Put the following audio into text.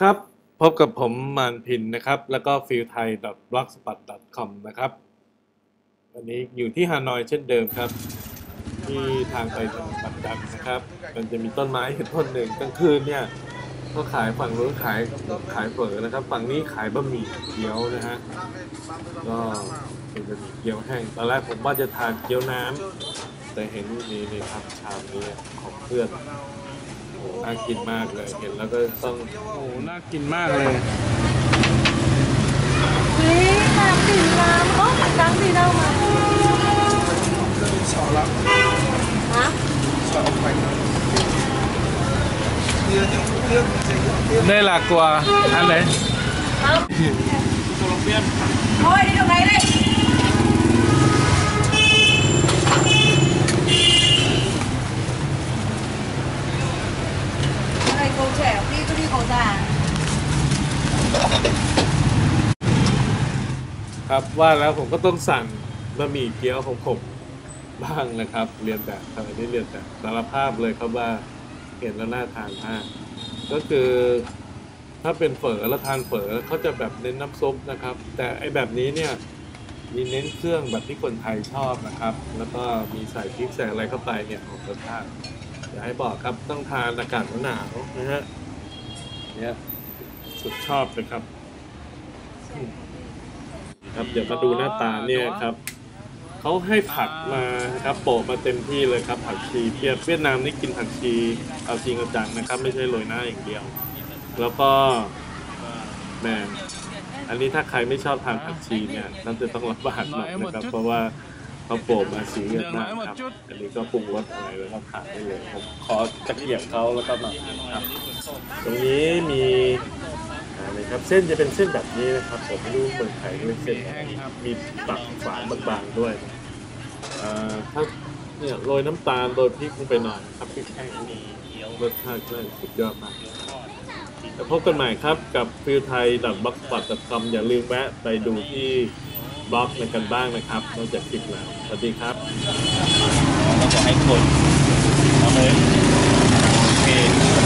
ครับ พบกับผมมานพินนะครับ แล้วก็ฟิลไทย blogspot com นะครับวันนี้อยู่ที่ฮานอยเช่นเดิมครับ ที่ทางไปทางบักดันนะครับ มันจะมีต้นไม้อยู่ต้นหนึ่งกลางคืนเนี่ย ก็ขายฝั่งนู้นขายขายเฝอนะครับ ฝั่งนี้ขายบะหมี่เกี๊ยวนะฮะก็เป็นบะหมี่เกี๊ยวแห้งตอนแรกผมว่าจะทานเกี๊ยวน้ำแต่เห็นนี่นี่ครับชามนี้ของเพื่อน น่ากินมากเลย เห็นแล้วก็ต้องโอ้น่ากินมากเลยเฮ้ยน้ำดื่มน้ำโอ้น้ำดื่มน้ำมาฮะ đây là của anh đấy โอ้ยนี่ต รงไหนเลยอะไรกูแฉพี่ก็พี่ของจ่าครับว่าแล้วผมก็ต้องสั่งบะหมี่เกี๊ยวของผมบ้างนะครับ เรียนแบบทำไมได้เรียนแบบสารภาพเลยครับว่าเห็นแล้วน่าทานมากก็คือถ้าเป็นเฝอแล้วทานเฝอเขาจะแบบเน้นน้ำซุปนะครับ แต่ไอแบบนี้เนี่ยมีเน้นเครื่องแบบที่คนไทยชอบนะครับ แล้วก็มีใส่พริกใส่อะไรเข้าไปเนี่ยของรสชาติ อยากให้บอกครับต้องทานอากาศหนาวนะฮะเนี่ยสุดชอบเลยครับ ครับเดี๋ยวมาดูหน้าตาเนี่ยครับเขาให้ผักมาครับโปะมาเต็มที่เลยครับ ผักชีเพียบเวียดนามนี่กินผักชีเอาจริงเอาจังนะครับ ไม่ใช่โรยหน้าอย่างเดียว แล้วก็แหมอันนี้ถ้าใครไม่ชอบทานผักชีเนี่ยน่าจะต้องรับบากหน่อยนะครับ เพราะว่า ขาโปะมาสีเยอะมากครับอันนี้ก็ปรุงรสอะไรแล้วก็ทานได้เลยผมขอตะเกียบเขาแล้วก็มาครับตรงนี้มีอะไรครับเส้นจะเป็นเส้นแบบนี้นะครับผมไม่รู้เมืองไทยเรียกเส้นอะไรมีปักฝานบางๆด้วยอ่าถ้าเนี่ยโรยน้ำตาลโรยพริกลงไปหน่อยครับพริกแห้งนี่รสชาติก็สุดยอดมากแล้วพบกันใหม่ครับกับฟิลไทยดับบล็อกสปอตคอมอย่าลืมแวะไปดูที่ บล็อกอะไรกันบ้างนะครับนอกจากคลิปแล้วสวัสดีครับเราขอให้คนเอาเลยโอเค